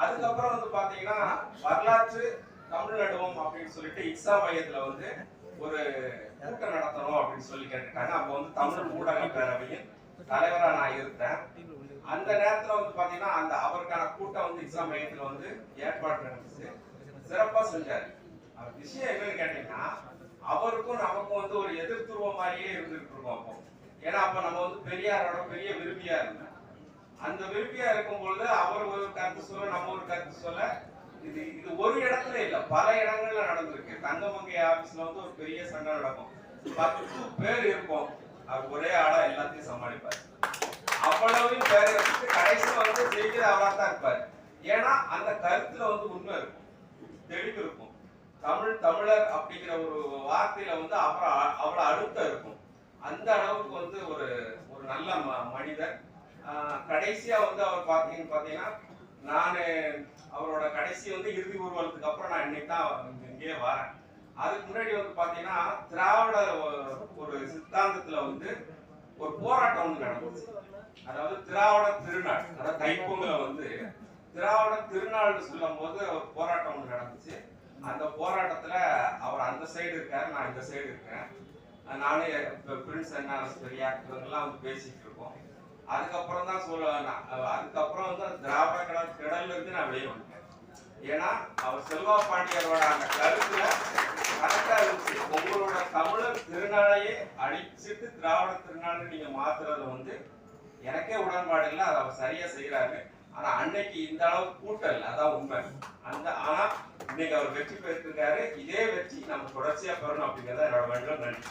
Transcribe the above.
அதுக்கப்புறம் வந்து பாத்தீங்கன்னா வரலாற்று தமிழ் நடுவோம் அப்படின்னு சொல்லிட்டு இக்ஸா மையத்துல வந்து ஒரு கூட்டம் நடத்தணும் அப்படின்னு சொல்லி கேட்டுட்டாங்க அப்போ வந்து தமிழ் ஊடக பேரவையின் தலைவரா நான் இருந்தேன். அந்த நேரத்துல வந்து பாத்தீங்கன்னா அந்த அவருக்கான கூட்டம் வந்து இக்ஸா மையத்துல வந்து ஏற்பாடு நடந்துச்சு. சிறப்பா செஞ்சாரு. விஷயம் என்னன்னு கேட்டீங்கன்னா அவருக்கும் நமக்கும் வந்து ஒரு எதிர்த்துருவ மாதிரியே இருந்துட்டு இருக்கோம் அப்போ. ஏன்னா அப்ப நம்ம வந்து பெரியாரோட பெரிய விரும்பியா இருந்தேன் அந்த விரும்பியா இருக்கும் பொழுது அவர் கருத்து சொல்ல நம்ம ஒரு கருத்து சொல்ல இது இது ஒரு இடத்துல இல்ல பல இடங்கள்ல நடந்திருக்கு. தங்கமங்கை ஆபீஸ்ல வந்து ஒரு பெரிய சண்டை நடக்கும். பத்து பேர் இருப்போம். அவர் ஒரே ஆளா எல்லாத்தையும் சமாளிப்பார். அவ்வளவையும் பேர் வச்சுட்டு கடைசியில வந்து ஜெயிக்கிற அவரா தான் இருப்பாரு. ஏன்னா அந்த கருத்துல வந்து உண்மை இருக்கும். தெளிவு இருக்கும். தமிழ் தமிழர் அப்படிங்கிற ஒரு வார்த்தையில வந்து அப்புறம் அவ்வளவு அழுத்தம் இருக்கும். அந்த அளவுக்கு வந்து ஒரு ஒரு நல்ல ம- மனிதர். ஆஹ் கடைசியா வந்து அவர் பாத்தீங்கன்னு பாத்தீங்கன்னா நான் அவரோட கடைசி வந்து இறுதி ஊர்வலத்துக்கு அப்புறம் நான் இன்னைக்கு தான் இங்கேயே வரேன். அதுக்கு முன்னாடி வந்து பார்த்தீங்கன்னா திராவிட ஒரு சித்தாந்தத்துல வந்து ஒரு போராட்டம் வந்து நடந்துச்சு. அதாவது திராவிட திருநாள் அதாவது தைப்பொங்கல வந்து திராவிட திருநாள்னு சொல்லும் போது ஒரு போராட்டம் ஒன்று நடந்துச்சு. அந்த போராட்டத்துல அவர் அந்த சைடு இருக்காரு நான் இந்த சைடு இருக்கேன். நானே இப்ப பிரின்ஸ் என்ன பெரியா இவங்கெல்லாம் வந்து பேசிட்டு இருக்கோம். அதுக்கப்புறம் தான் சொல்ல அதுக்கப்புறம் வந்து அந்த திராவிட கடல் கடல்ல இருந்து நான் வெளியே வந்துட்டேன். ஏன்னா அவர் செல்வா பாண்டியரோட அந்த கருத்துல கரெக்டா இருந்துச்சு. உங்களோட தமிழர் திருநாளையே அழிச்சிட்டு திராவிட திருநாளை நீங்க மாத்துறது வந்து எனக்கே உடன்பாடு இல்லை. அதை அவர் சரியா செய்யறாரு ஆனா அன்னைக்கு இந்த அளவு கூட்டம் இல்லை. அதான் உண்மை. அந்த ஆனா இன்னைக்கு அவர் வெற்றி பெற்றிருக்காரு. இதே வெற்றி நம்ம தொடர்ச்சியா பெறணும் அப்படிங்கறத என்னோட வேண்டும் நன்றி